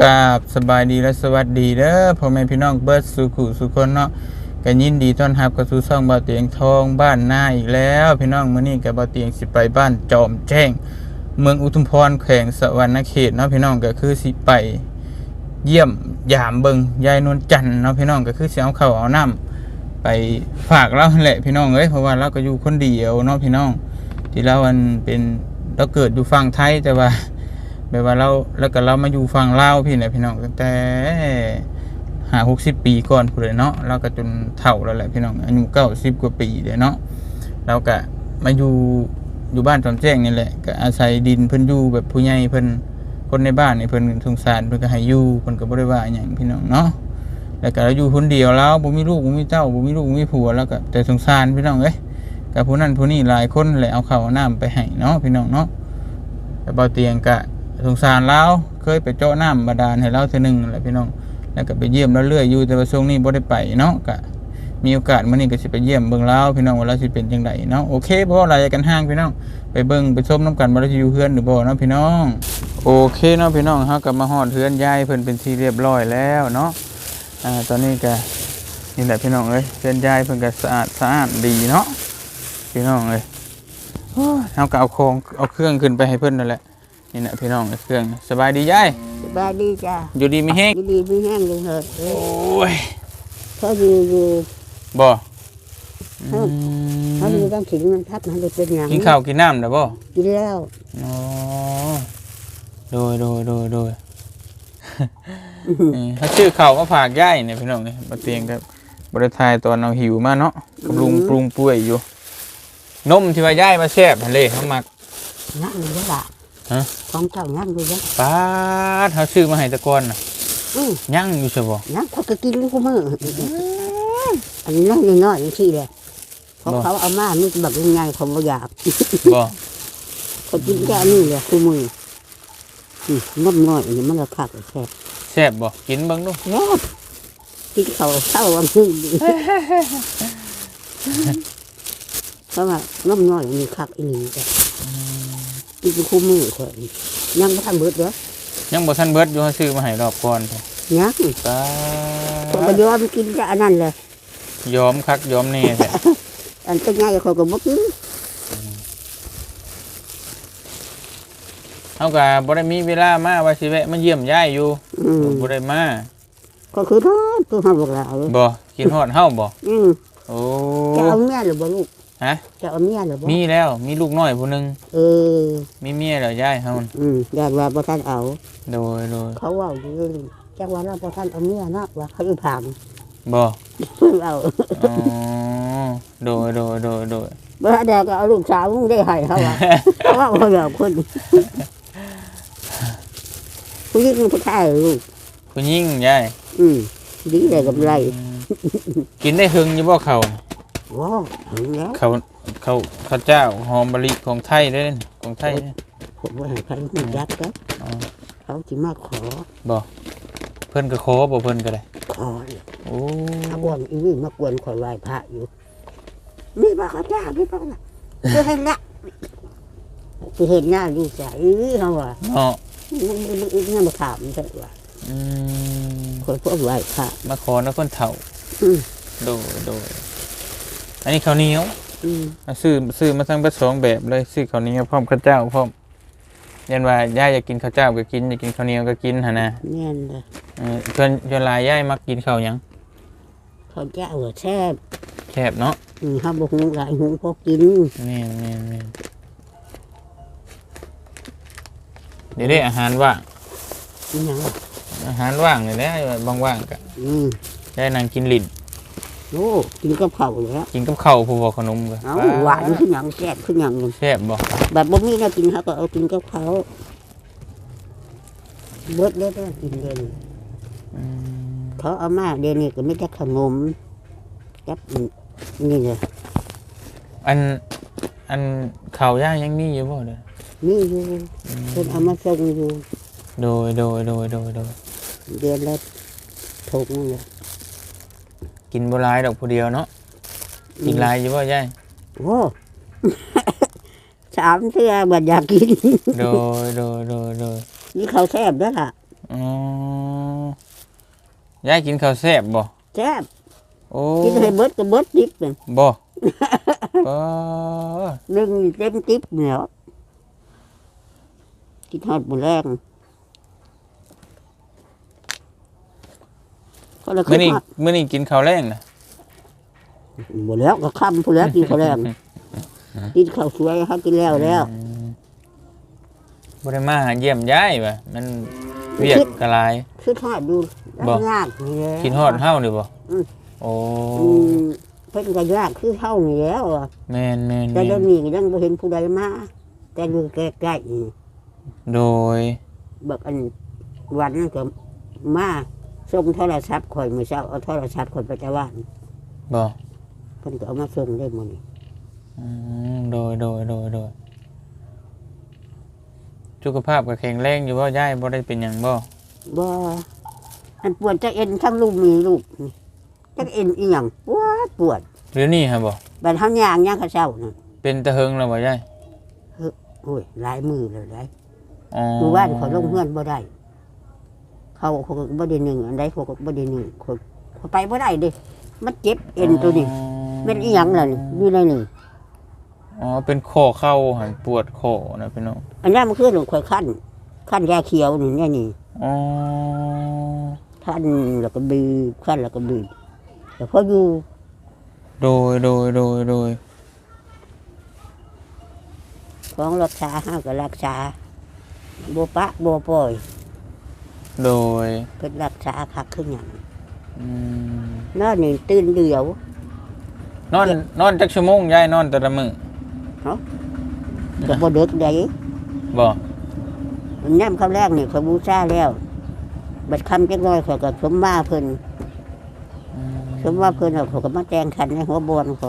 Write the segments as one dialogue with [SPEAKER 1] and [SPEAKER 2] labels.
[SPEAKER 1] กราบสบายดีและสวัสดีเด้อพ่อแม่พี่น้องเบิร์ดสุขุสุคนเนาะกันยินดีต้อนรับกับสู่ช่องบ่าวเตียงทองบ้านหน้าอีกแล้ว พี่น้องมื้อนี้กับบ่าวเตียงสิไปบ้านจอมแจ้ง เมืองอุทุมพรแขวงสวรรณเขตเนาะพี่น้องก็คือสิไป เยี่ยมยามเบิงยายนวลจันทร์เนาะพี่น้องก็คือสิเอาข้าวเอาน้ำไปฝากเราแหละพี่น้องเอ้ยเพราะว่าเราก็อยู่คนเดียวเนาะพี่น้อง ที่เราอันเป็นเราเกิดอยู่ฝั่งไทยแต่ว่า แบบว่าเราแล้วก็เรามาอยู่ฝั่งลาวพี่นะพี่น้องตั้งแต่หาหกสิบปีก่อนเลยเนาะเราก็จนเฒ่าแล้วแหละพี่น้องอายุเก้าสิบกว่าปีเลยเนาะเราก็มาอยู่อยู่บ้านจอมแจ้งนี่แหละก็อาศัยดินเพิ่นอยู่แบบผู้ใหญ่เพิ่นคนในบ้านนี่เพิ่นสงสารเพิ่นก็ให้อยู่เพิ่นก็บ่ได้ว่าอหย่างพี่น้องเนาะแล้วก็เราอยู่คนเดียวแล้วบ่มีลูกบ่มีเต้าบ่มีลูกบ่มีผัวแล้วก็แต่สงสารพี่น้องเอ้ยกับผู้นั้นผู้นี้หลายคนแหละเอาข้าวเอาน้ำไปให้เนาะพี่น้องเนาะแต่เบาเตียงก็ สงสารเราเคยไปเจาะน้ำบาดาลให้เราเทื่อหนึงแหละพี่น้อง แล้วก็ไปเยี่ยมเราเรื่อยอยู่แต่ว่าช่วงนี้บ่ได้ไปเนาะก็มีโอกาสมื้อนี้ก็สิไปเยี่ยมเบิ่งเราพี่น้องว่าเราสิเป็นจังไดเนาะโอเคบ่อะไรกันห่างพี่น้องไปเบิ่งไปชมน้ำกันว่าเราสิอยู่เฮือนหรือบ่เนาะพี่น้องโอเคเนาะพี่น้องเฮาก็มาฮอดเฮือนยายเพิ่นเป็นที่เรียบร้อยแล้วเนาะอ่าตอนนี้ก็นี่แหละพี่น้องเอ้ยเฮือนยายเพิ่นก็สะอาดสะอาดดีเนาะพี่น้องเอ้ยโอ้ยเฮาก็เอาของเอาเครื่องขึ้นไปให้เพิ่นนั่นแหละ นี่นะพี่น้องเครื่องสบายดียาย
[SPEAKER 2] สบายดีจ้ะ
[SPEAKER 1] อยู่ดีไม่แห้ง
[SPEAKER 2] ดีดีไม่แห้งเลยเหอะเอ
[SPEAKER 1] โอ
[SPEAKER 2] อ้
[SPEAKER 1] ย
[SPEAKER 2] เขาอยู่อยู่
[SPEAKER 1] บ่
[SPEAKER 2] เออเขาอยู่ต้องถึงมันพัดมันเลยเป็นอย่าง
[SPEAKER 1] กินข้าวกินน้ำนะบ่
[SPEAKER 2] กินแล้ว
[SPEAKER 1] อ๋อโดยโดยโดยโดยนี่ถ้าชื่อข้าวมาฝากยายเนี่ยพี่น้องนี่มาเตียงครับบริทายตอนเอาหิวมาเนาะกำลุงปรุงป่วยอยู่นมที่ว่ายายมาแซ่บหั่นเลยเขามัก
[SPEAKER 2] นั่งอยู่แล้วล่ะ
[SPEAKER 1] ฮะ
[SPEAKER 2] ของเจ้านั่งอยู่แล้ว
[SPEAKER 1] ป้าดเขาซื้อมาให้แตะกอนน่ะ
[SPEAKER 2] อือ
[SPEAKER 1] ยังอยู่ใช่บ่
[SPEAKER 2] นั่งเขาก็กินกูมืออันนี้นั่งน้อยๆอย่างที่เลยเพราะเขาเอามานี่แบบยังไงเขาไม่อยาก
[SPEAKER 1] บ่
[SPEAKER 2] เขากินแค่นี้เลยกูมืออืมน้ำน้อยอันนี้มันก็คักแค่
[SPEAKER 1] แซ่บบ่กินเบิ่งดู
[SPEAKER 2] แค่กินเขาเข้าวันนึงดีเพราะว่าน้ำน้อยมีคักอีนี่จ้ะกิ นกูมือเถอะยังไม่ทันเบิดเด้อ
[SPEAKER 1] ยังบ่ทันเบิดอยู่เขาซื้อมาให้รอบก่อนพอ
[SPEAKER 2] ยัง
[SPEAKER 1] ป้า
[SPEAKER 2] ผมก็ยอมกินกับอันนั้นเลย
[SPEAKER 1] ยอมคักยอมแน่แท้
[SPEAKER 2] อันเป็นไงเขาก็บอกกิน
[SPEAKER 1] เฮาก็บ่ได้มีเวลามาว่าสิแวะมาเยี่ยมยายอยู่
[SPEAKER 2] อืม
[SPEAKER 1] บ่ได้มา
[SPEAKER 2] ก็คือทอดตัวห้าบอกเรา
[SPEAKER 1] บ่กินฮอดเฮาบ่
[SPEAKER 2] อืม
[SPEAKER 1] โอ้
[SPEAKER 2] จะเอาเมียหรือบ่ลูก
[SPEAKER 1] ฮะ
[SPEAKER 2] จะเอาเมียหรือบ่
[SPEAKER 1] มีแล้วมีลูกน้อยผู้หนึง
[SPEAKER 2] เออ
[SPEAKER 1] มีเมียแล้วยายเฮาน่ะ
[SPEAKER 2] อืมอยากว่าบ่ทันเอา
[SPEAKER 1] โดยโดย
[SPEAKER 2] เขาเว่าอยู่จักว่าเราบ่ทันเอาเมียเนาะว่าเขาอยู่ผ่าน
[SPEAKER 1] บ่
[SPEAKER 2] เพิ่งเอา
[SPEAKER 1] อ๋อโดยโดยโดยโดย
[SPEAKER 2] บ่ทันเดียวก็เอาลูกสาวมึงได้ให้เขาว่าเขาว่าบ่อยากคนผู้หญิงผู้ชายลูก
[SPEAKER 1] ผู้หญิงยาย
[SPEAKER 2] อืมดีได้กำไร
[SPEAKER 1] อืมกินได้หึงอยู่บ่เขา ว
[SPEAKER 2] ว้าวถึงแล้ว
[SPEAKER 1] เขาเขาข้าวเจ้าหอมมะลิของไทยเด้อของไทยเด้อ
[SPEAKER 2] ผมว่าให้ใครหูยักษ์แล้ว
[SPEAKER 1] อ๋อ
[SPEAKER 2] เขาสิมาขอ
[SPEAKER 1] เพิ่นก็ขอบ่เพิ่นก็ได้
[SPEAKER 2] ขอเนี่ย
[SPEAKER 1] โอ้
[SPEAKER 2] ถ้ากวนอีนี่มากวนคอยไหว้พระอยู่มีบ้าเขาจ้ามีบ้าละจะเห็นละจะเห็นหน้าดีใจเขาว่า
[SPEAKER 1] เนาะ
[SPEAKER 2] มันมันมันมันมาถามใช่ว่า
[SPEAKER 1] อืม
[SPEAKER 2] คนพวกไหว้พระ
[SPEAKER 1] มาขอนะคนเฒ่า
[SPEAKER 2] อืม
[SPEAKER 1] โดยโดย อันนี้ข้าวเหนียว
[SPEAKER 2] อืม
[SPEAKER 1] อะซื้อซื้อมาทั้งผสองแบบเลยซื้อข้าวเหนียวพร้อมข้าวเจ้าพร้อมยันว่าย่าอยากกินข้าวเจ้าก็กินอยากกินข้าวเหนียวก็กินหั่นนะ
[SPEAKER 2] แน่นเลย
[SPEAKER 1] เออเพื่อนเพื่อนหลายย่ายมักกินข้าวหยัง
[SPEAKER 2] เขาเจ้าแซ่บ
[SPEAKER 1] แคบเนาะ
[SPEAKER 2] อืมเขาบอกหูหลายหูพอกิน
[SPEAKER 1] แม่นแม่นแม่นเดี๋ยวได้อาหารว่าง
[SPEAKER 2] นี่ยัง
[SPEAKER 1] อาหารว่างเลยนะบางว่างๆก็
[SPEAKER 2] อืม
[SPEAKER 1] ได้นางกินลิ้น
[SPEAKER 2] โอ้กินกับข้าวแล้ว
[SPEAKER 1] กินกับข้าวผู้บอกขนมก็
[SPEAKER 2] เอาหวานขึ้นอหย่างแซ่บขึ้นอหย่างหนึ่ง
[SPEAKER 1] แซ่บบ่
[SPEAKER 2] แบบบ่มีนะกินเขาก็เอากินกับเขาเบิดเลยได้อกินเด่น
[SPEAKER 1] อืม
[SPEAKER 2] เขาเอามาเดี๋ยวนี้ก็ไม่ได้ขนมจับนี่เลย
[SPEAKER 1] อันอันข้าวย่างยังมีอยู่บ่เด้อ
[SPEAKER 2] นี่อยู่
[SPEAKER 1] อืม
[SPEAKER 2] เพิ่นเอามาส่งอยู่
[SPEAKER 1] โดยโดยโดยโดยโดย
[SPEAKER 2] เดือนละถูกนั่นเลย
[SPEAKER 1] กินบ่หลายดอกผู้เดียวเนาะกินหลายอยู่บ่ย่าย
[SPEAKER 2] โอ้สามเทื่อบัดอยากกิน
[SPEAKER 1] โดยโดยโดยโดย
[SPEAKER 2] นี่เขาวแซ่บแล้วล่ะ
[SPEAKER 1] อ๋อยายกินข้าวแซ่บบ่
[SPEAKER 2] แซ่บ
[SPEAKER 1] โอ้
[SPEAKER 2] กินให้เบิดก็เบิดติ๊บเลย
[SPEAKER 1] บ่บ่
[SPEAKER 2] หนึ่งเต็มติ๊บแล้วกินทอดบุแรง ก็เลย
[SPEAKER 1] มื้อนี้
[SPEAKER 2] ขึ้นมา
[SPEAKER 1] มื้อนี้กินข้าวแรงนะ
[SPEAKER 2] หมดแล้วก็ค่ำพูดแล้วกินข้าวแรงกินข้าวสวยเขากินแล้วแล้ว
[SPEAKER 1] อืมบ่ได้มาหาเยี่ยมยายว่ะมันเวียกกะหลาย
[SPEAKER 2] คือทอดดู
[SPEAKER 1] บ่
[SPEAKER 2] ยากนี่แหละ
[SPEAKER 1] กินฮอดเฮานี่บ่
[SPEAKER 2] อืม
[SPEAKER 1] โอ้
[SPEAKER 2] อืมเพิ่นก็ยากคือเท่านี่แล้วอะ
[SPEAKER 1] แม่นแม่น
[SPEAKER 2] แต่
[SPEAKER 1] แม่
[SPEAKER 2] เดี๋ยวนนี้ก็ยังบ่เห็นผู้ใดมาแต่อยู่ใกล้ๆนี่
[SPEAKER 1] โดย
[SPEAKER 2] แบบอันวันนั้นก็มา ส่งโทรศัพท์ข่อยมื้อเช้าเอาโทรศัพท์ข่อยไปแต่ว่าน
[SPEAKER 1] บ่
[SPEAKER 2] เพิ่นก็เอามาส่งได้มื้อนี้
[SPEAKER 1] อืมโดยโดยโดยโดยสุขภาพก็แข็งแรงอยู่บ่ยายบ่ได้เป็นหยังบ่
[SPEAKER 2] บ่อันปวดจักเอ็นทั้งลูกมีลูกนี่จักเอ็นอีหยังปวดปวด
[SPEAKER 1] หรือนี่ฮะบ่
[SPEAKER 2] บัดเฮาย่างย่างเขาเช้านั่น
[SPEAKER 1] เป็นตะเฮิงแล้วบ่ยาย
[SPEAKER 2] โอ้ยหลายมือเลยหลาย
[SPEAKER 1] อ๋อ
[SPEAKER 2] หมู่บ้านเขาลงเฮือนบ่ได้ เขาเขาก็บ่ได้หนึ่งอันใดเขาก็บ่ได้หนึ่งเขาเขาไปบ่ได้เด้มันเจ็บเอ็นตัวนี้แม่นอีหยังล่ะนี่อยู่ในนี่
[SPEAKER 1] อ๋อเป็นข้อเข่าหันปวดข้อนะพี่น้อง
[SPEAKER 2] อันนั้นมันคือหลวงข่อยขั้นขั้นยาเขียวนี่เนี่ยนี่
[SPEAKER 1] อ๋อ
[SPEAKER 2] ขั้นแล้วก็บีบขั้นแล้วก็บีบแต่พออยู่
[SPEAKER 1] โดยโดยโดยโดย
[SPEAKER 2] ของรักษาห้าก็รักษาบัปะบัปล่อย
[SPEAKER 1] โดย
[SPEAKER 2] เพิ่นรักษาคักขึ้นอหย่าง
[SPEAKER 1] อืม
[SPEAKER 2] นอนนี่ตื่นเดียวน
[SPEAKER 1] อนนอนจักชั่วโมงยายนอนแต่ละมื้อ
[SPEAKER 2] ก็บ่เด็กได้
[SPEAKER 1] บ่
[SPEAKER 2] มันย่ำคำแรกนี่เขาบูชาแล้ว บัดคำจักหน้อยเขาก็สมมาเพิ่น
[SPEAKER 1] อืม
[SPEAKER 2] สมมาเพิ่นเอาเขาก็มาแจงคันในหัวบวนเขา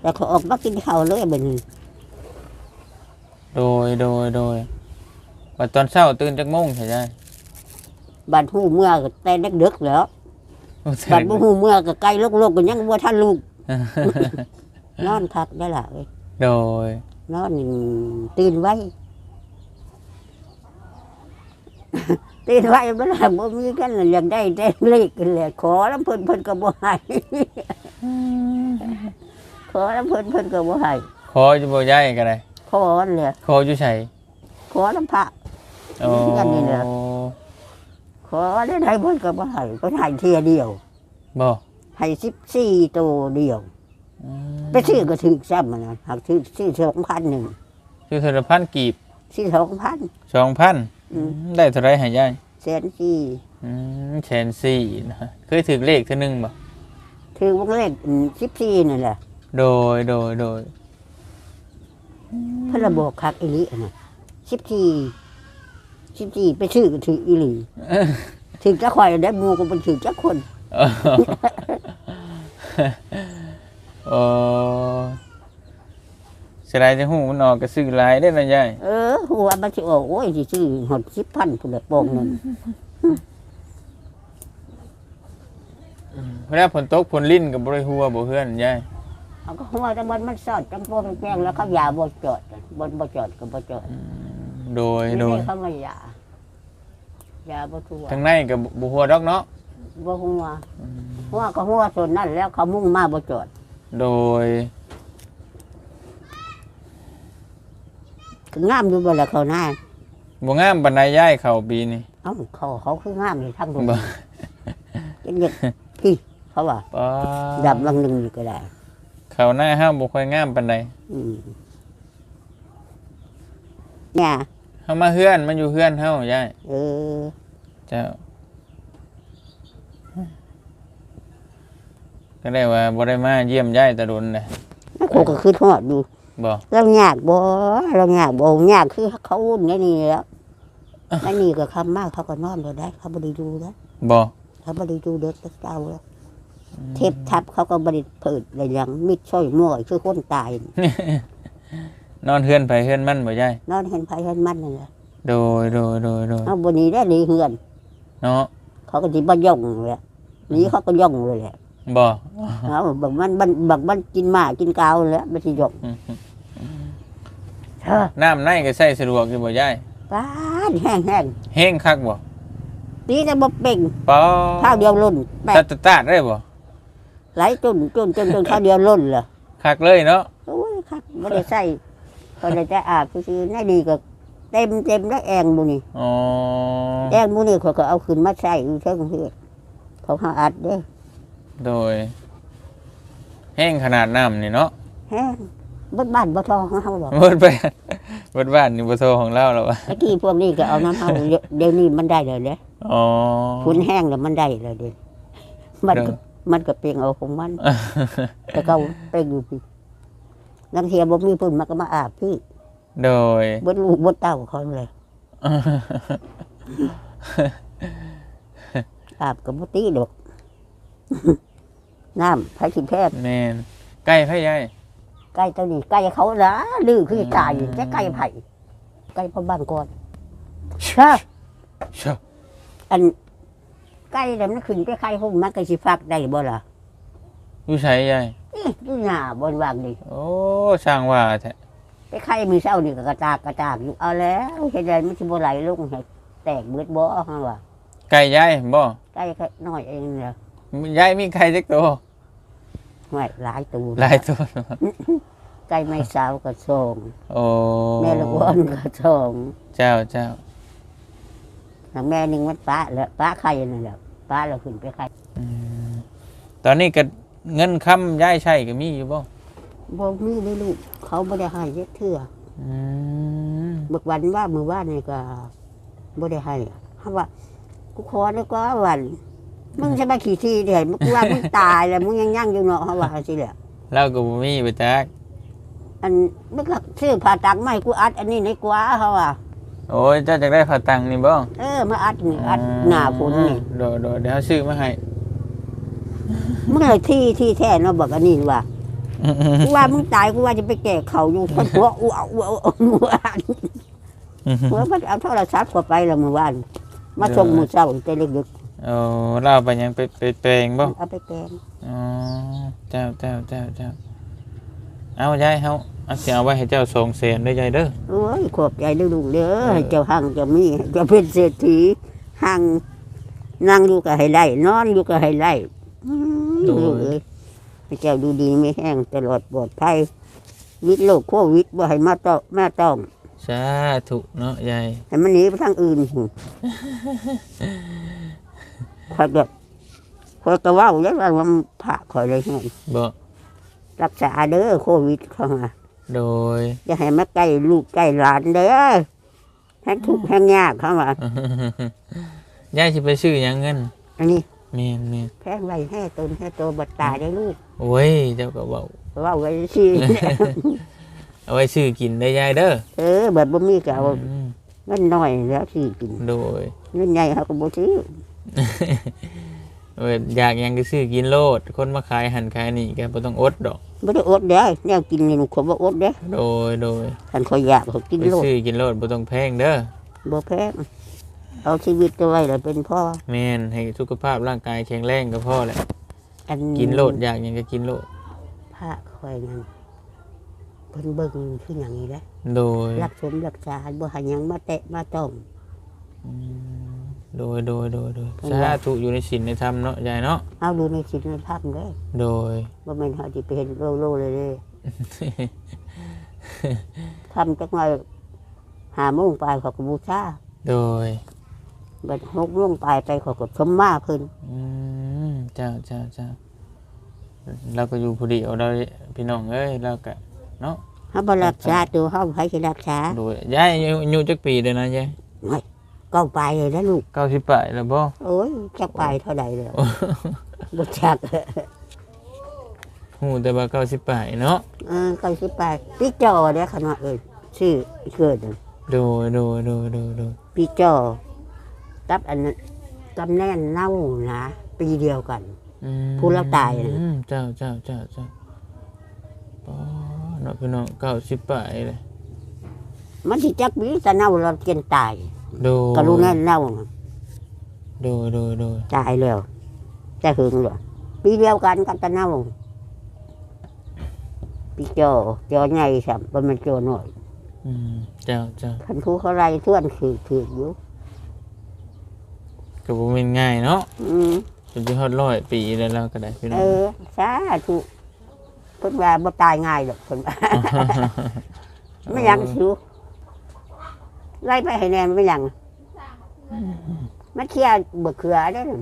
[SPEAKER 2] แล้วเขาออกมากินข้าวเลยบัดนี้
[SPEAKER 1] โดยโดยโดยบัดตอนเช้าตื่นจักโมงใช่ยาย
[SPEAKER 2] บัดหูเมื่อก็แต่เด็กๆแล้วบัดบ่หูเมื่อก็ไกลลูกๆก็ยังบ่ทันลูกนอนคักได้ล่ะเอ้ย
[SPEAKER 1] โดย
[SPEAKER 2] นอนนี่ตื่นไว้ ตื่นไว้บ่ล่ะบ่มีกันน่ะอยากได้แต่เลขกันแหละขอแล้วเพิ่นเพิ่นก็บ่ให้ขอแล้วเพิ่นเพิ่นก็บ่ให้
[SPEAKER 1] ขออยู่บ่ยายก็ได้
[SPEAKER 2] ขอนั่นแหละ
[SPEAKER 1] ขออยู่ไส
[SPEAKER 2] ขอน้ำพระ
[SPEAKER 1] อ๋อ
[SPEAKER 2] อันนี้น่ะข อได้ไดเพิ่นก็บ่ให้เพิ่นให้เที่ยเดียว
[SPEAKER 1] บ่
[SPEAKER 2] ให้14ตัวเดียว
[SPEAKER 1] อืม
[SPEAKER 2] ไปซื้อก็ถึกซ้ำมันนะหากซื้อซื้อ2,000นึง
[SPEAKER 1] คือเท่าพันกีบ
[SPEAKER 2] ซื้อ2,000
[SPEAKER 1] 2,000
[SPEAKER 2] อืม
[SPEAKER 1] ได้เท่าไรให้ยาย
[SPEAKER 2] แสนสี่
[SPEAKER 1] อืมแสนสี่นะเคยถึงเลขเท่านึงบ่
[SPEAKER 2] ถือวงเล็ก14นั่นแหละ
[SPEAKER 1] โดยโดยโดย
[SPEAKER 2] เพิ่นระบอกคักอีหลีอันน่ะ 14 14ไปซื้อก็ถืออีหลีถือจักข่อยได้หมู่ก็บ่ถือจักคน
[SPEAKER 1] เออเออเสียดายจะหูมันออกกระซื้อหลายได้นะยาย
[SPEAKER 2] เออหัวมันสิออกโอ้ยสิซื้อหด10,000พุ่นละโปองหนึง
[SPEAKER 1] เวลาฝนตกฝนลิ้นกับบริหัวบ่เพื่อนยาย
[SPEAKER 2] เอาก็หัวแต่มันมันสอดจังโปงแป้งแล้วเขายาบ่จอดบ่บ่จอดก็บ่จอด
[SPEAKER 1] โดยโดย
[SPEAKER 2] นี่เขามายา ยาบ่ทั่ว
[SPEAKER 1] ทางในกับบ่หัวดอกเนาะ
[SPEAKER 2] บ่หัวหัวก็หัวส่วนนั้นแล้วเขามุ่งมาบ่จอด
[SPEAKER 1] โดย
[SPEAKER 2] คืองามอยู่บ่ละเขาหน้า
[SPEAKER 1] บ่งามปานใดยายเข้าปีนี้
[SPEAKER 2] เอ้าเขาเขาคืองามอยู่ทั้งตรง
[SPEAKER 1] บ่
[SPEAKER 2] จังเด็กพี่เขาว่า
[SPEAKER 1] ป้า
[SPEAKER 2] ดับลังหนึงนี่ก็ได้
[SPEAKER 1] เข้าหน้าห้ามบ่ค่อยงามปานใด
[SPEAKER 2] อืมเนี่ย
[SPEAKER 1] เฮามาเฮือนมันอยู่เฮือนเฮายาย
[SPEAKER 2] เออ
[SPEAKER 1] เจ้าก็ได้ว่าบ่ได้มาเยี่ยมยายตะดนเลย
[SPEAKER 2] แล้วเขาก็คือทอดดู
[SPEAKER 1] บ่
[SPEAKER 2] เรายากบ่เรายากบ่ยากคือเขาอุ่นแค่นี้แหล้วนั่นนี่ก็คำมากเขาก็นอนบ่ได้ เขาบ่ได้ดูแล้ว
[SPEAKER 1] บ่
[SPEAKER 2] เขาบ่ได้ดูเด็กเจ้าแล้วเทปทับเขาก็บ่ได้เปิดอะไรอย่างมิดช่อยมั่วคือคนตาย
[SPEAKER 1] นอนเฮือนไปเฮือนมันบ่ยาย
[SPEAKER 2] นอนเห็นไผเห็นมันนั่นแหละ
[SPEAKER 1] โดยโดยโดยโดย
[SPEAKER 2] เอาบนนี้ได้หนีเฮือน
[SPEAKER 1] เนาะ
[SPEAKER 2] เขาก็สิบ่ย่องเลยหนีเขาก็ย่องเลยแหละ
[SPEAKER 1] บ่
[SPEAKER 2] เอาบักมันบักบักมันกินหมากินกาวแล้วมันสิย่องเออ
[SPEAKER 1] น้ำในก็ใส่สะดวกอยู่บ่ยาย
[SPEAKER 2] ป้านแห้งแห้ง
[SPEAKER 1] เฮงคักบ่
[SPEAKER 2] แตีจะบ่เป่ง
[SPEAKER 1] ปอ
[SPEAKER 2] ข้าวเดียวล่นแป
[SPEAKER 1] ตั
[SPEAKER 2] ด
[SPEAKER 1] ดตัดตัดได้บ่
[SPEAKER 2] ไหลจนจนจนจนข้าวเดียวล่นเลย
[SPEAKER 1] คักเลยเนาะ
[SPEAKER 2] โอ้ยครับไม่ได้ใส่ ก็เลยจะอาบซื้อๆน่าดีก็เต็มเต็มได้แองบุนี่
[SPEAKER 1] อ๋อ
[SPEAKER 2] แองบุนี่เขาก็เอาขึ้นมาใส่อยู่เท่าเพื่อเขาหาอัดเด้อ
[SPEAKER 1] โดย แห้งขนาดน้ำนี่เนาะ
[SPEAKER 2] แห้งบดบ้านบ่ทองของเขาบอก
[SPEAKER 1] เบิดไปเบิดบ้านนี่บ่โทรของเราแล้ววะ
[SPEAKER 2] ตะกี้พวกนี้ก็เอาน้ำเขาเดี๋ยวเดี๋ยวนี้มันได้เลยเด้
[SPEAKER 1] อ๋อ
[SPEAKER 2] คุณแห้งแล้วมันได้เลยเด้มันก็มันก็เปลียงเอาของมันแต่เขาไปอยู่พี่ น้ำเทียบ่มีพุ่นมันก็มาอาบพี่
[SPEAKER 1] โดย
[SPEAKER 2] บดลูกบดเต้าเขาเลย อาบกับบ่ตีดอกน้ำไผสิแพทย์
[SPEAKER 1] แม่นใกล้ไผยาย
[SPEAKER 2] ไก่ตัวนี้ไก่เขาละดื้อคือตาย
[SPEAKER 1] อืม
[SPEAKER 2] จะไก่ไผ่ไก่พ่อบ้านก่อนใช่
[SPEAKER 1] ชอบ
[SPEAKER 2] อันไก่แล้วมันขึ้นไปไข่หุ่มมันก็สิฟักได้บ่ล่ะ
[SPEAKER 1] อยู่ไสยาย
[SPEAKER 2] นี่ดูหน้าบนวางนี่
[SPEAKER 1] โอ้ช่างว่าแท้
[SPEAKER 2] ไปไข่มือเช้านี่ก็กระตากกระตากอยู่เอาแล้วเฮ็ดได้มันสิบ่ไหลลงให้แตกเบิดบ่ฮะว่า
[SPEAKER 1] ไก่ยายบ่
[SPEAKER 2] ไก่ก็น้อยเองน่ะ
[SPEAKER 1] ยายมีไก่จักตัว
[SPEAKER 2] ห้วยหลายตัว
[SPEAKER 1] หลายตัว
[SPEAKER 2] ไก่ไม่สาวก็ส่ง
[SPEAKER 1] โอ้
[SPEAKER 2] แม่ลูกอ่อนก็ส่ง
[SPEAKER 1] เจ้าเจ้า
[SPEAKER 2] แล้วแม่นึงมันป้าแล้วป้าไข่นั่นแหละป้าแล้วขึ้นไปไข่
[SPEAKER 1] อืมตอนนี้ก็ เงินคำยายใช้ก็มีอยู่บ่
[SPEAKER 2] บ่มีเลยลูก เขาบ่ได้ให้เย็ดเทื่อ
[SPEAKER 1] อืม
[SPEAKER 2] บึกวันว่ามือว่านี่ก็บ่ได้ให้เขาว่ากูขอแล้วก็วัน มึงจะมาขี่ที่เดี๋ยวมึงว่ามึงตายแล้วมึงยังยั่งอยู่เนาะเขาว่าสิแหละ
[SPEAKER 1] เราก็บ่มีไปจัก
[SPEAKER 2] อันมึงก็ซื้อผ่าตังมาให้กูอัด อันนี้ในกว่าเขาว่า
[SPEAKER 1] โอ้ยเจ้าจะได้ผ่าตังค์นี่บ่
[SPEAKER 2] เออมาอัดนี่อัดหน้าฝนนี่
[SPEAKER 1] โดดโดดเดี๋ยวเขาซื้อมาให้
[SPEAKER 2] มึงเลยที่ที่แท้เนาะบอกอันนี้ว่ากูว่ามึงตายกูว่าจะไปแก่เขาอยู่คนหัวอ้วอ้วอ้วหัวมันเอาโทรศัพท์เข้าไปล้วเมื่อวานมาส่งมือเช้าแต่เล็ก
[SPEAKER 1] โอ้เราไปยังไปไปแปลงบ่
[SPEAKER 2] เอาไปแกง
[SPEAKER 1] อ๋อเจ้าเจ้าเจ้าเจ้าเอายายเฮาเอาสิเอาไว้ให้เจ้าสองแสนเด้อยายเด้อ
[SPEAKER 2] โอ้ยขอบใจลูกๆเด้อให้เจ้าหังเจะมีให้เจะเป็นเศรษฐีหังนั่งอยู่ก็ให้ไล่นอนอยู่ก็ให้ไล่ อืมลูกเอ้ยให้เจ้าดูดีไม่แห้งตลอดปลอดภัยวิดโรคโควิดบ่ให้มาต้องแม่ต้อง
[SPEAKER 1] สาธุเนาะยาย
[SPEAKER 2] ให้มันหนีไปทางอื่นหุ่นคอยแบบคอยกระว่าแล้วว่ามันผ่าคอยเลยไง
[SPEAKER 1] บ่
[SPEAKER 2] รักษาเด้อโควิดเข้ามา
[SPEAKER 1] โดย
[SPEAKER 2] อย่าให้มาใกล้ลูกใกล้หลานเด้อแห้งทุกข์แห้งยากเข้ามา ยา
[SPEAKER 1] ยสิไปซื้อหยังเงิน
[SPEAKER 2] อันนี้
[SPEAKER 1] แม่นแม่น
[SPEAKER 2] แพงไว้ให้ตนให้โตบัดตายได้ลูก
[SPEAKER 1] โอ้ยเจ้าก็เว้า
[SPEAKER 2] ว่าไว้สิ
[SPEAKER 1] เอาไว้ซื้อกินได้อยายเด้อ
[SPEAKER 2] เออแบบบ่มีก็เอา
[SPEAKER 1] อืม
[SPEAKER 2] เงินน้อยแล้วสิกิน
[SPEAKER 1] โดย
[SPEAKER 2] เงินใหญ่เขาก็บ่ซื้อ
[SPEAKER 1] เว้ยอยากหยังก็ซื้อกินโลด คนมาขายหันขายนี่ก็บ่ต้องอดดอก
[SPEAKER 2] บ่ได้อดเด้อแนวกินนี่หนูขอบ่อดเด้อ
[SPEAKER 1] โดยโดย
[SPEAKER 2] คันขอยอยากเขากิน
[SPEAKER 1] ไป
[SPEAKER 2] โลด
[SPEAKER 1] ซื้อกินโลดบ่ต้องแพงเด้อ
[SPEAKER 2] บ่แพง เอาชีวิตตัวไว้แล้วเป็นพ่อ
[SPEAKER 1] แม่นให้สุขภาพร่างกายแข็งแรงก็พอแหละ
[SPEAKER 2] อัน
[SPEAKER 1] กินโลดอยากหยังก็กินโลด
[SPEAKER 2] พระคอยนั่นเพิ่นเบิ่งคือหยังนี้แหละ
[SPEAKER 1] โดย
[SPEAKER 2] รักสมรักษาบ่ให้หยังมาแตะมาต้อง
[SPEAKER 1] อืมโดยโดยโดยโดย
[SPEAKER 2] เป็น
[SPEAKER 1] สา
[SPEAKER 2] ไง
[SPEAKER 1] ธุอยู่ในศีลในธรรมเนาะยายเนาะ
[SPEAKER 2] เอาดูในศีลในธรรมเด้อ
[SPEAKER 1] โดย
[SPEAKER 2] บ่แม่นเฮาสิไปเห็นโลโลเลยเด้อทำจักหน่อยหาโมงไปเขาก็บูชา
[SPEAKER 1] โดย
[SPEAKER 2] บัดหกโมงไปไปเขาก็สมมาเพิ่น
[SPEAKER 1] อืมเจ้าเจ้าเจ้าเราก็อยู่ผู้เดียวเราพี่น้องเอ้ยเราก็เนาะ
[SPEAKER 2] เฮาบ่รักษาตัวเฮาไผสิรักษา
[SPEAKER 1] โดยยายอายุอายุจักปีเด้อนะยาย
[SPEAKER 2] ก็ไปเลยนะลูก
[SPEAKER 1] เก้าสิบแปดแล้วบ่
[SPEAKER 2] โอ้ยจักไปเท่าใดแล้วบ่จัก
[SPEAKER 1] หูแต่ว่าเก้าสิบแปดเนาะ
[SPEAKER 2] เออก็สิไปพี่จอเด้อขนาดเอ้ยชื่อเกิดนั่น
[SPEAKER 1] โดยโดยโดยโดยโดย
[SPEAKER 2] พี่จอ กับอันนั้นกำแน่นเน่านะปีเดียวกัน
[SPEAKER 1] อืม
[SPEAKER 2] ผู้เราตายน่ะ
[SPEAKER 1] อืมเจ้าเจ้าเจ้าเจ้าปอเนาะพี่น้องเก้าสิบแปดเลย
[SPEAKER 2] มันสิจักมีแต่เน่าเราเกินตาย
[SPEAKER 1] โดย
[SPEAKER 2] ก็รู้แน่เน่าน่ะ
[SPEAKER 1] โดยโดยโดย
[SPEAKER 2] ตายแล้วจะหึงเหรอปีเดียวกันกับตะเน่าพี่จอจอใหญ่สับมันมันจอหน่อย
[SPEAKER 1] อืมเจ้าเจ้า
[SPEAKER 2] คันผู้เขาไล่ท่วนคือคืออยู่
[SPEAKER 1] ก็บ่แม่นง่ายเนาะ
[SPEAKER 2] อืม
[SPEAKER 1] จนจะฮอดร้อยปีแล้วเราก็ได้พี่น้อ
[SPEAKER 2] เองอสาธุเพิ่นว่าบ่ตายง่ายดอกเพิ่นว่าไม่ยังสิวไล่ไปให้แน่ไม่ยังมันเคลียร์เบิกเขือได้อนั่น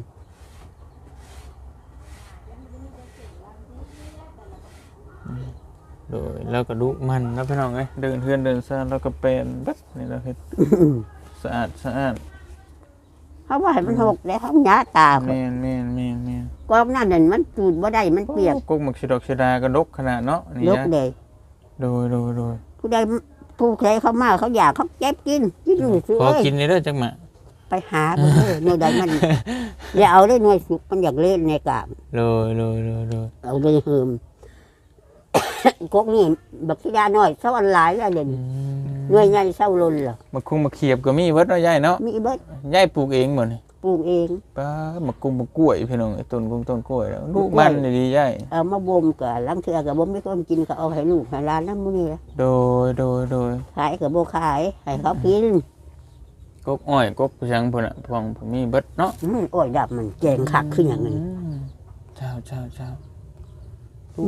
[SPEAKER 1] โดยแล้วก็ดุมันนะพี่น้องเอ้ยเดินเฮือนเดินซ่านแล้วก็เป็นบัดนี่เราเฮ็ด สะอาดสะอาด
[SPEAKER 2] เขาว่าให้มันหกแล้วเขาหยาตา
[SPEAKER 1] แม่นแม่นแม่นแม่น
[SPEAKER 2] กองนั่นนั่นมันจูดบ่ได้มันเปียก
[SPEAKER 1] กุ๊กหมึกสิดอกสิดาก็ดกขนาดเนาะนี่
[SPEAKER 2] ยก
[SPEAKER 1] นะ
[SPEAKER 2] เลย
[SPEAKER 1] โดยโดยโดย
[SPEAKER 2] ผู้ใดผู้ใครเขามาเขาอยากเขาเก็บกินกินหนูซื้อ
[SPEAKER 1] ขอ
[SPEAKER 2] เอ้ย
[SPEAKER 1] กินนี่เด้อจักหมา
[SPEAKER 2] ไปหาเพื่อนหน่วยใดมันอย่าเอาได้หน่วยสุกมันอยากเล่นในกาม
[SPEAKER 1] โดยโดยโดยโดย
[SPEAKER 2] เอาได้เฮิม กกนี่บักที่ยาน้อยเศร้าอันหลายแล้วเด่น
[SPEAKER 1] อืม
[SPEAKER 2] หน่วยใหญ่เศร้าลนเหรอ
[SPEAKER 1] มาคุงมาเขียบก็มีเบิดเนาะยายเนาะ
[SPEAKER 2] มีเบิด
[SPEAKER 1] ยายปลูกเองหมดนี่
[SPEAKER 2] ปลูกเอง
[SPEAKER 1] ป้ามากุงมากล้วยพี่น้องไอ้ต้นกุงต้นกล้วยแล้วลูกมันนี่ดียาย
[SPEAKER 2] เอามาบ่มกับลังเทือกับบ่มีคนกินก็เอาให้ลูกให้หลานน้ำมื้อนี้
[SPEAKER 1] โดยโดยโดย
[SPEAKER 2] ขายกับบ่ขายให้เขากิน
[SPEAKER 1] กกอ้อยกกชังพุ่นน่ะพองผมมีเบิดเนาะ
[SPEAKER 2] อืมโอ้ยดับมันแจงคักขึ้นอย่างนี้
[SPEAKER 1] มเจ้าเจ้าเจ้า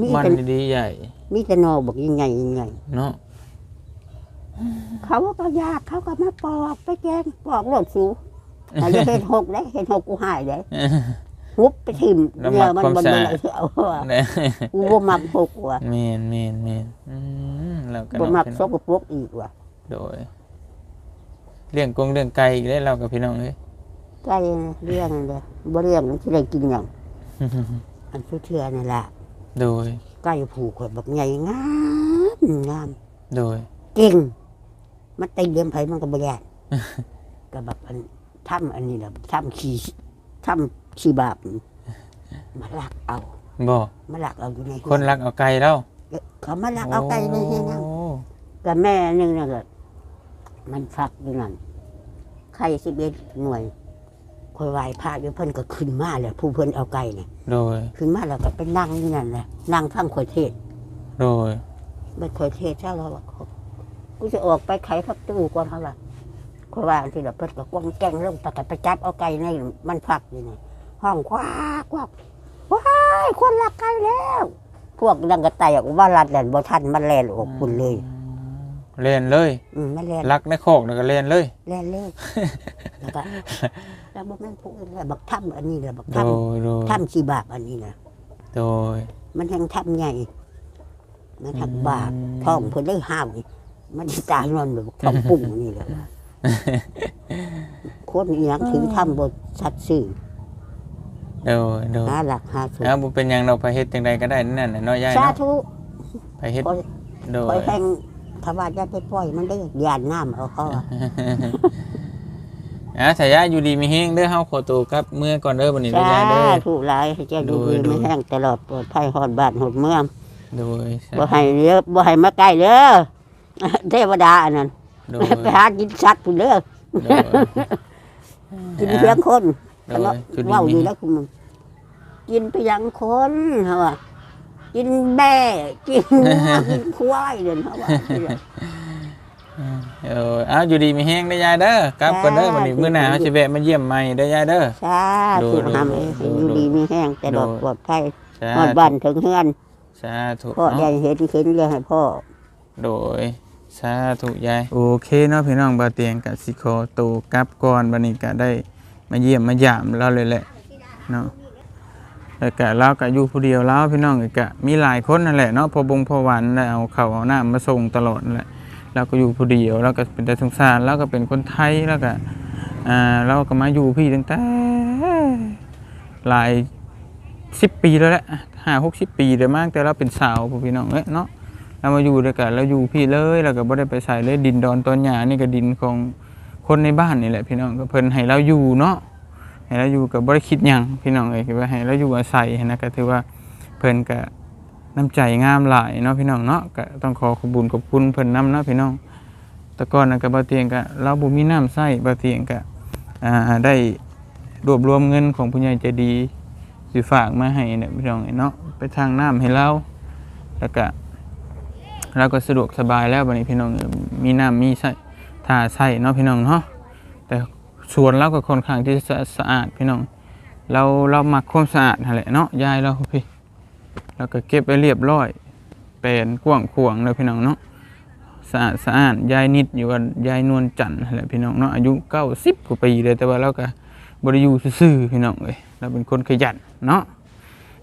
[SPEAKER 2] มี
[SPEAKER 1] มัน
[SPEAKER 2] แต่
[SPEAKER 1] ดีๆใหญ่
[SPEAKER 2] มีแต่นอบอกยังไงยังไง
[SPEAKER 1] เนาะ
[SPEAKER 2] เขาก็อยากเขาก็มาปอกไปแกงปอกโลดสูแต่จะเห็นหกได้เห็นหกกูหายได้ฮุบไปทิ่ม
[SPEAKER 1] แล้ว
[SPEAKER 2] เนี่ย
[SPEAKER 1] มั
[SPEAKER 2] มัน
[SPEAKER 1] ก
[SPEAKER 2] มัน
[SPEAKER 1] ความ
[SPEAKER 2] มัน
[SPEAKER 1] สะอาด
[SPEAKER 2] เอาว่ะ
[SPEAKER 1] เนี่ย
[SPEAKER 2] กูบ่มักหกว่ะ
[SPEAKER 1] เมนเมนเมนอืมแล้วก็
[SPEAKER 2] บ่
[SPEAKER 1] เนาะ
[SPEAKER 2] มัก
[SPEAKER 1] พี่
[SPEAKER 2] ส
[SPEAKER 1] น้อง
[SPEAKER 2] กปรกอีกว่ะ
[SPEAKER 1] โดยเลี้ยงกงเลี้ยงไก่อีกได้เรากับพี่น้องเลย
[SPEAKER 2] ไก่เลี้ยงเลยบ่เลี้ยงมันสิได้กินหยังอันสุเทือนั่นล่ะ
[SPEAKER 1] โดย
[SPEAKER 2] ไก่ผูกข่อยบักใหญ่งามงาม
[SPEAKER 1] โดย
[SPEAKER 2] เก่งมันตีเลี้ยงไผมันก็บ่แย่ก็แบบอันทำอันนี้ล่ะทำขี้ทำขี้บาปมาลักเอา
[SPEAKER 1] บ่
[SPEAKER 2] มาลักเอาอยู่ใน
[SPEAKER 1] คนรักเอาไก่แล้ว
[SPEAKER 2] เขามาลักเอาไก่ในเฮียน
[SPEAKER 1] โอ้
[SPEAKER 2] กับแม่หนึงน่ะก็มันฟักอยู่นั่นไข่สิบเอ็ดหน่วย คอยไหวพระอยู่เพิ่นก็ขึ้นมาเลยผู้เพิ่นเอาไก่เนี่ย
[SPEAKER 1] โดย
[SPEAKER 2] ขึ้นมาแล้วก็ไปนั่งอยู่นั่นแหละนั่งฟังคอยเทศน์
[SPEAKER 1] โดย
[SPEAKER 2] เบิดคอยเทศน์เช้าแล้วว่ากูจะออกไปไขพักตู้ก่อนเขาว่าคอยว่าที่ละเพิ่นก็กวงแกงลงไปไปจับเอาไก่ในมันฟักอยู่นี่ห้องคว้ากว้ากว้ายคนลักไก่แล้ว พวกดังกระต่ายออกว่ารัดแหลนบ่ทันมันแล่นออกคุณเลย
[SPEAKER 1] เล่นเลย
[SPEAKER 2] อืมมันแล่น
[SPEAKER 1] รักในโคกแล้วก็เล่นเลย
[SPEAKER 2] แล่นเลยแล้วก็ แล้วบ่แม่นผู้อื่นแล้วบักถ้ำอันนี้แหละบัก
[SPEAKER 1] โด
[SPEAKER 2] ถ้
[SPEAKER 1] ยโดยำ
[SPEAKER 2] ถ้ำชีบาปอันนี้นะ
[SPEAKER 1] โดย
[SPEAKER 2] มันยังถ้ำใหญ่มันทักบาป
[SPEAKER 1] อืม
[SPEAKER 2] ท้องเพิ่นได้ห้ามอีกมันสิตายนอนแบบท้องปุ่งนี่แหละว่ะคนอีหยังถือถ้ำบ่สัตว์ซื่อ
[SPEAKER 1] โดยโดย
[SPEAKER 2] หาหลักหาสุ
[SPEAKER 1] เอาบ่เป็นหยังเราไปเฮ็ดจังใดก็ได้นั่นน่ะเนาะยาย
[SPEAKER 2] สา
[SPEAKER 1] เนาะ
[SPEAKER 2] ธุ
[SPEAKER 1] ไปเฮ็ด
[SPEAKER 2] คอย
[SPEAKER 1] โด
[SPEAKER 2] คอยย แห่งถ้าว่าจะไปปล่อยมันได้ยานน้ำเอาเขาอะ
[SPEAKER 1] อะสายาอยู่ดีมีแฮงเด้อเฮาขอตัวกลับ เมื่อก่อนเด้อบัดนี้เด้อยายเด้อ
[SPEAKER 2] ถูกหลายให้เจ้าดู
[SPEAKER 1] โด
[SPEAKER 2] ดี
[SPEAKER 1] ยโดย
[SPEAKER 2] ไม่แห้งตลอดปลอดภัยฮอดบ้านฮอดเมือง
[SPEAKER 1] โดย
[SPEAKER 2] บ่ให้เยอะบ่ให้มาใกล้เด้อเทวดาอันนั้น
[SPEAKER 1] โดย
[SPEAKER 2] ไปหากินสัตว์พุ่นเด้อ
[SPEAKER 1] โดย
[SPEAKER 2] กินเพียงคน
[SPEAKER 1] โดยจุด
[SPEAKER 2] เว้า
[SPEAKER 1] นี้
[SPEAKER 2] อยู่
[SPEAKER 1] มี
[SPEAKER 2] แล้วคุณมึงกินเพียงคนเฮาว่ากินแบ่กินวัวกินควายเด้อเฮาว่า
[SPEAKER 1] เออเอาอยู่ดีมีแฮงเด้อยายเด้อกลับก่อนเด้อบัดนี้มื้อหน้าเฮาสิแวะมาเยี่ยมใหม่เด้อยายเด้อ
[SPEAKER 2] สาธุ
[SPEAKER 1] โดย
[SPEAKER 2] ทำให้
[SPEAKER 1] โดย
[SPEAKER 2] อยู่ดีมีแห้งแต่ดอก
[SPEAKER 1] โดย
[SPEAKER 2] ปลอดภัย
[SPEAKER 1] สา
[SPEAKER 2] ฮอด
[SPEAKER 1] ธุ
[SPEAKER 2] บ้านถึงเฮือน
[SPEAKER 1] สาธุ
[SPEAKER 2] พ่อใหญ่
[SPEAKER 1] เนาะ
[SPEAKER 2] เห็นเห็นเลยให้พ่อ
[SPEAKER 1] โดยสาธุยายโอเคเนาะพี่น้องบ่าวเตียงก็สิขอตัวกลับก่อนบัดนี้ก็ได้มาเยี่ยมมายามเราเลยแหละเนาะแล้วก็เราก็อยู่ผู้เดียวแล้วพี่น้องก็มีหลายคนนั่นแหละเนาะพอบงพอหวันแล้วเอาข้าวเอาน้ำมาส่งตลอดนั่นแหละ เราก็อยู่ผู้เดียวแล้วก็เป็นแต่สงสารแล้วก็เป็นคนไทยแล้วก็อ่าเราก็มาอยู่พี่ตั้งแต่หลายสิบปีแล้วแหละห้าหกสิบปีเดี๋ยวมากแต่เราเป็นสาวพี่น้องเอ้ยเนาะเรามาอยู่ด้วยกันเราอยู่พี่เลยเราก็บ่ได้ไปใส่เลยดินดอนตอนหญ้านี่ก็ดินของคนในบ้านนี่แหละพี่น้องก็เพิ่นให้เราอยู่เนาะให้เราอยู่ก็บ่ได้คิดยังพี่น้องเอ้ยคือว่าให้เราอยู่อาศัยนะก็ถือว่าเพิ่นก็ น้ำใจงามหลายเนาะพี่น้องเนาะก็ต้องขอขอบุญขอบคุณเพิ่นนํเนาะพี่น้องแต่ก่อนนะก็บ่เตียงก็เราบ่มีน้ำใช้บ่เตียงก็ได้รวบรวมเงินของผู้ใหญ่ใจดีสิฝากมาให้เนี่ยพี่น้องเนาะไปทางน้ำให้เราแล้วก็เราก็สะดวกสบายแล้วบัดนี้พี่น้องมีน้ำมีใช้ถ้าใช้เนาะพี่น้องเนาะแต่สวนเราก็ค่อนข้างที่จะสะอาดพี่น้อง เราเรามักความสะอาดนั่นแหละเนาะยายเราพี่ เราก็เก็บไว้เรียบร้อย เป็นกว้างขวางเลยพี่น้องเนาะสะอาดสะอาดยายนิดอยู่กับยายนวลจันทร์แหละพี่น้องเนาะอายุเก้าสิบกว่าปีเลยแต่ว่าเราก็บริยูซื่อพี่น้องเลยเราเป็นคนขยันเนาะ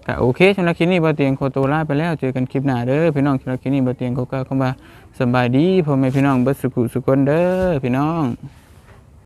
[SPEAKER 1] ก็โอเคสำหรับคลิปนี้บาเตียงโคโตวลาไปแล้วเจอกันคลิปหน้าเด้อพี่น้องสำหรับคลิปนี้บาเตียงเขาก็เข้ามาสบายดีพ่อแม่พี่น้องเบิดสุขุสุขคนเด้อพี่น้อง